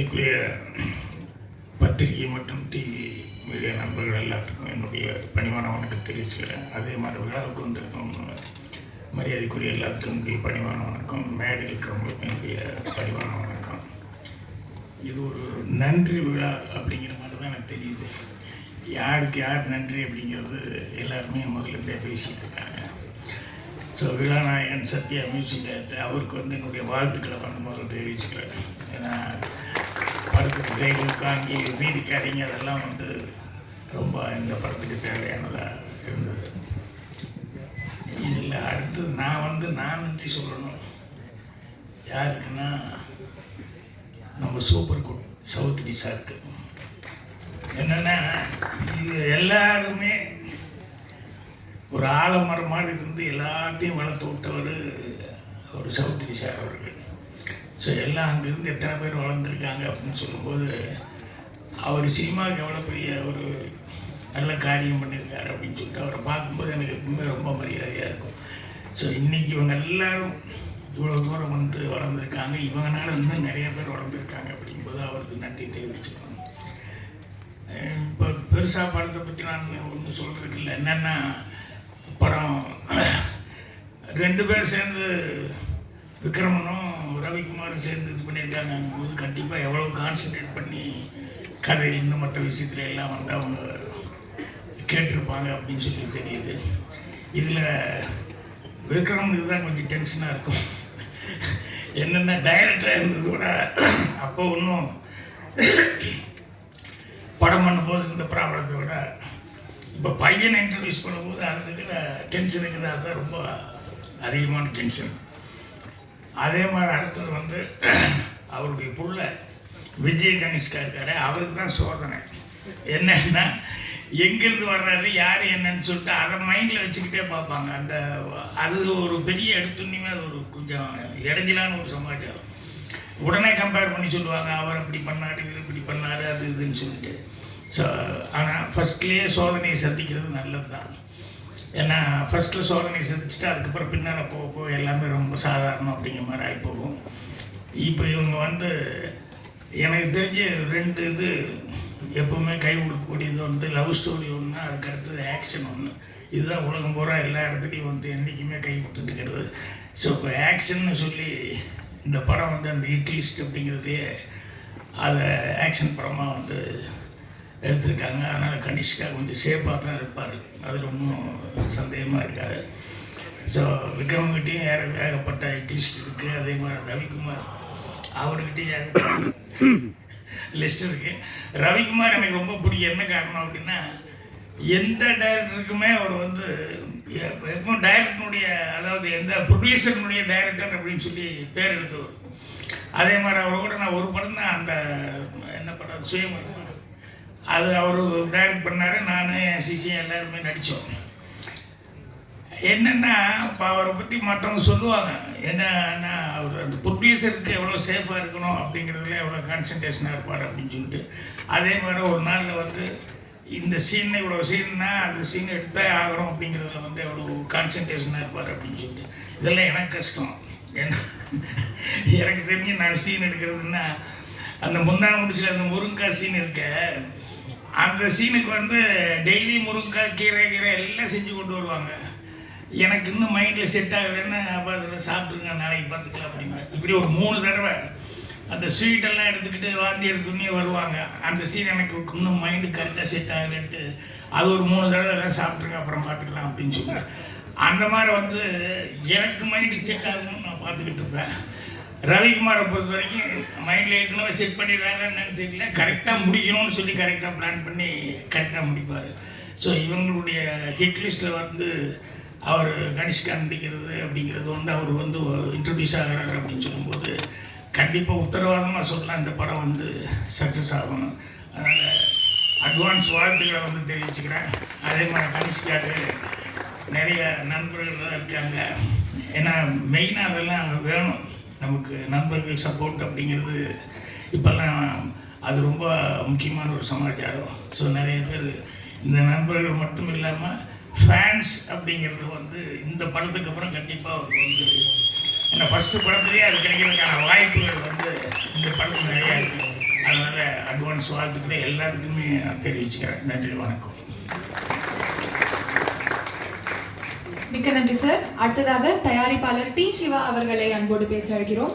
மரியாதைக்குரிய பத்திரிகை மற்றும் டிவி மீடியா நண்பர்கள் எல்லாத்துக்கும் என்னுடைய பணிவான வணக்கம் தெரிவிச்சுக்கிறேன். அதே மாதிரி விழாவுக்கு வந்திருக்கும் மரியாதைக்குரிய எல்லாத்துக்கும் என்னுடைய பணிவான வணக்கம். மேடையில் இருக்கிறவங்களுக்கு என்னுடைய பணிவான வணக்கம். இது ஒரு நன்றி விழா அப்படிங்கிற மாதிரி தான் எனக்கு தெரியுது. யாருக்கு யார் நன்றி அப்படிங்கிறது எல்லாருமே முதல்ல பேசிகிட்டு இருக்காங்க. ஸோ விழாநாயகன் சத்யா மியூசிக் டைரக்டர் அவருக்கு வந்து என்னுடைய வாழ்த்துக்களை பண்ண முதல்ல தெரிவிச்சுக்கிறேன். ஏன்னா படத்துக்கு கைகள் காங்கி வீதி கேடிங்க அதெல்லாம் வந்து ரொம்ப இந்த படத்துக்கு தேவையானதாக இருந்தது. இதில் அடுத்து நான் வந்து நான் நன்றி சொல்லணும். யாருக்குன்னா நம்ம சூப்பர் குட் சவுத் சாருக்கு. என்னென்னா இது எல்லாருமே ஒரு ஆலமரம் மாதிரி இருந்து எல்லாத்தையும் வளர்த்து விட்டவர் ஒரு சௌத்ரி சார் அவர்கள். ஸோ எல்லாம் அங்கேருந்து எத்தனை பேர் வளர்ந்துருக்காங்க அப்படின்னு சொல்லும்போது அவர் சினிமாவுக்கு எவ்வளோ பெரிய ஒரு நல்ல காரியம் பண்ணியிருக்காரு அப்படின்னு சொல்லிட்டு அவரை பார்க்கும்போது எனக்கு எப்பவுமே ரொம்ப மரியாதையாக இருக்கும். ஸோ இன்றைக்கி இவங்க எல்லாரும் இவ்வளோ தூரம் வந்து வளர்ந்துருக்காங்க. இவங்கனால வந்து நிறைய பேர் வளர்ந்துருக்காங்க அப்படிங்கும்போது அவருக்கு நன்றி தெரிவிச்சுக்கணும். இப்போ பெருசாக படத்தை பற்றி நான் ஒன்றும் சொல்கிறதுக்கு இல்லை. என்னென்னா படம் ரெண்டு பேர் சேர்ந்து விக்ரமனும் ரவிக்குமாரும் சேர்ந்து இது பண்ணியிருக்காங்க. போது கண்டிப்பாக எவ்வளோ கான்சென்ட்ரேட் பண்ணி கதையில் இன்னும் மற்ற விஷயத்துல எல்லாம் வந்து அவங்க கேட்டிருப்பாங்க அப்படின்னு சொல்லி தெரியுது. இதில் விக்ரமனுக்கு தான் கொஞ்சம் டென்ஷனாக இருக்கும். என்னென்ன டைரக்டராக இருந்தது கூட அப்போ ஒன்றும் படம் பண்ணும்போது இந்த ப்ராப்ளத்தை விட இப்போ பையனை இன்ட்ரடியூஸ் பண்ணும்போது அதுக்குள்ள டென்ஷனுக்கு தான் அதுதான் ரொம்ப அதிகமான டென்ஷன் அதே மாதிரி அடுத்தது வந்து அவருடைய புள்ள விஜய் கனிஷ்கா இருக்காரு. அவருக்கு தான் சோதனை. என்னன்னா எங்கேருந்து வர்றாரு யார் என்னன்னு சொல்லிட்டு அதை மைண்டில் வச்சுக்கிட்டே பார்ப்பாங்க. அந்த அது ஒரு பெரிய எடுத்துன்னுமே அது ஒரு கொஞ்சம் இடைஞ்சலான ஒரு சமாச்சாரம். உடனே கம்பேர் பண்ணி சொல்லுவாங்க அவர் இப்படி பண்ணார் இது இப்படி பண்ணார் அது இதுன்னு சொல்லிட்டு. ஸோ ஆனால் ஃபஸ்ட்லேயே சோதனையை சந்திக்கிறது நல்லது தான் ஏன்னா ஃபஸ்ட்டில் சோதனை சந்திச்சுட்டு அதுக்கப்புறம் பின்னால் போக போக எல்லாமே ரொம்ப சாதாரணம் அப்படிங்கிற மாதிரி ஆகி போகும். இப்போ இவங்க வந்து எனக்கு தெரிஞ்சு ரெண்டு இது எப்போவுமே கை கொடுக்கக்கூடியது வந்து லவ் ஸ்டோரி ஒன்று அதுக்கு அடுத்தது ஆக்ஷன் ஒன்று இதுதான் உலகம் பூரா எல்லா இடத்துலையும் வந்து என்றைக்குமே கை கொடுத்துட்டுக்கிறது ஸோ இப்போ ஆக்ஷன்னு சொல்லி இந்த படம் வந்து அந்த இட்லிஸ்ட் அப்படிங்கிறதையே அதை ஆக்ஷன் படமாக வந்து எடுத்திருக்காங்க. அதனால் கனிஷ்கா கொஞ்சம் சேஃபாக தான் இருப்பார். அதில் ஒன்றும் சந்தேகமாக இருக்காது. ஸோ விக்ரம்கிட்டையும் ஏற ஏகப்பட்ட ஐடிஸ்ட் இருக்குது அதே மாதிரி ரவிக்குமார். அவர்கிட்டையும் ஏகப்பட்ட லிஸ்ட் இருக்குது ரவிக்குமார் எனக்கு ரொம்ப பிடிக்கும். என்ன காரணம் அப்படின்னா எந்த டைரக்டருக்குமே அவர் வந்து எப்போ டைரக்டனுடைய அதாவது எந்த ப்ரொடியூசர்னுடைய டைரக்டர் அப்படின்னு சொல்லி பேர் எடுத்தவர். அதே மாதிரி அவர் கூட நான் ஒரு படம் தான் அந்த என்ன படம்? சுயமரம் அது அவர் டைரக்ட் பண்ணார். நான் சிசி எல்லாருமே நடித்தோம் என்னென்னா இப்போ அவரை பற்றி மற்றவங்க சொல்லுவாங்க. என்னன்னா அவர் அந்த ப்ரொடியூசருக்கு எவ்வளோ சேஃபாக இருக்கணும் அப்படிங்கிறதுல எவ்வளோ கான்சன்ட்ரேஷனாக இருப்பார் அப்படின்னு சொல்லிட்டு அதே மாதிரி ஒரு நாளில் வந்து இந்த சீன் இவ்வளோ சீன்னா அந்த சீன் எடுத்தே ஆகணும் அப்படிங்கிறதுல வந்து எவ்வளோ கான்சன்ட்ரேஷனாக இருப்பார் அப்படின்னு சொல்லிட்டு இதெல்லாம் எனக்கு கஷ்டம். ஏன்னா எனக்கு தெரிஞ்சு நான் சீன் எடுக்கிறதுன்னா அந்த முந்தா முடிச்சில் அந்த முருங்கா சீன் இருக்க அந்த சீனுக்கு வந்து டெய்லி முருங்கை கீரை கீரை எல்லாம் செஞ்சு கொண்டு வருவாங்க. எனக்கு இன்னும் மைண்டில் செட் ஆகலைன்னா அப்போ அதில் சாப்பிட்ருங்க நாளைக்கு பார்த்துக்கலாம் அப்படிங்க இப்படி ஒரு மூணு தடவை அந்த ஸ்வீட்டெல்லாம் எடுத்துக்கிட்டு வாந்தி எடுத்துன்னே வருவாங்க. அந்த சீன் எனக்கு இன்னும் மைண்டு கரெக்டாக செட் ஆகலைன்ட்டு அது ஒரு மூணு தடவை எல்லாம் சாப்பிட்ருங்க அப்புறம் பார்த்துக்கலாம் அப்படின்னு சொல்லுவேன் அந்த மாதிரி வந்து எனக்கு மைண்டுக்கு செட் ஆகணும்னு நான் பார்த்துக்கிட்டு இருப்பேன். ரவிக்குமாரை பொறுத்த வரைக்கும் மைண்டில் ஏற்கனவே செட் பண்ணிடுறாங்க என்னன்னு தெரியல. கரெக்டாக முடிக்கணும்னு சொல்லி கரெக்டாக பிளான் பண்ணி கரெக்டாக முடிப்பார். ஸோ இவங்களுடைய ஹிட் லிஸ்ட்டில் வந்து அவர் கனிஷ்கா நடிக்கிறது அப்படிங்கிறது வந்து அவர் வந்து இன்ட்ரடியூஸ் ஆகிறார் அப்படின்னு சொல்லும்போது கண்டிப்பாக உத்தரவாதமாக சொல்லலாம். இந்த படம் வந்து சக்ஸஸ் ஆகணும். அதனால் அட்வான்ஸ் வாழ்த்துக்களை வந்து தெரிவிச்சுக்கிறேன். அதே மாதிரி கனிஷ்காவுக்கு நிறைய நண்பர்கள்லாம் இருக்காங்க. ஏன்னா மெயினாக அதெல்லாம் வேணும். நமக்கு நண்பர்கள் சப்போர்ட் அப்படிங்கிறது இப்போல்லாம் அது ரொம்ப முக்கியமான ஒரு சமாச்சாரம். ஸோ நிறைய பேர் இந்த நண்பர்கள் மட்டும் இல்லாமல் ஃபேன்ஸ் அப்படிங்கிறது வந்து இந்த படத்துக்கு அப்புறம் கண்டிப்பாக அவருக்கு வந்து ஏன்னா ஃபஸ்ட்டு படத்துலேயே அது கிடைக்கிறதுக்கான வாய்ப்புகள் வந்து இந்த படத்துக்கு நிறையா இருக்குது அதனால் அட்வான்ஸ் வாழ்த்துக்களை எல்லாத்துக்குமே தெரிவிச்சுக்கிறேன். நன்றி வணக்கம். மிக்க நன்றி சார் அடுத்ததாக தயாரிப்பாளர் டி. சிவா அவர்களை அன்போடு பேச அழைக்கிறோம்.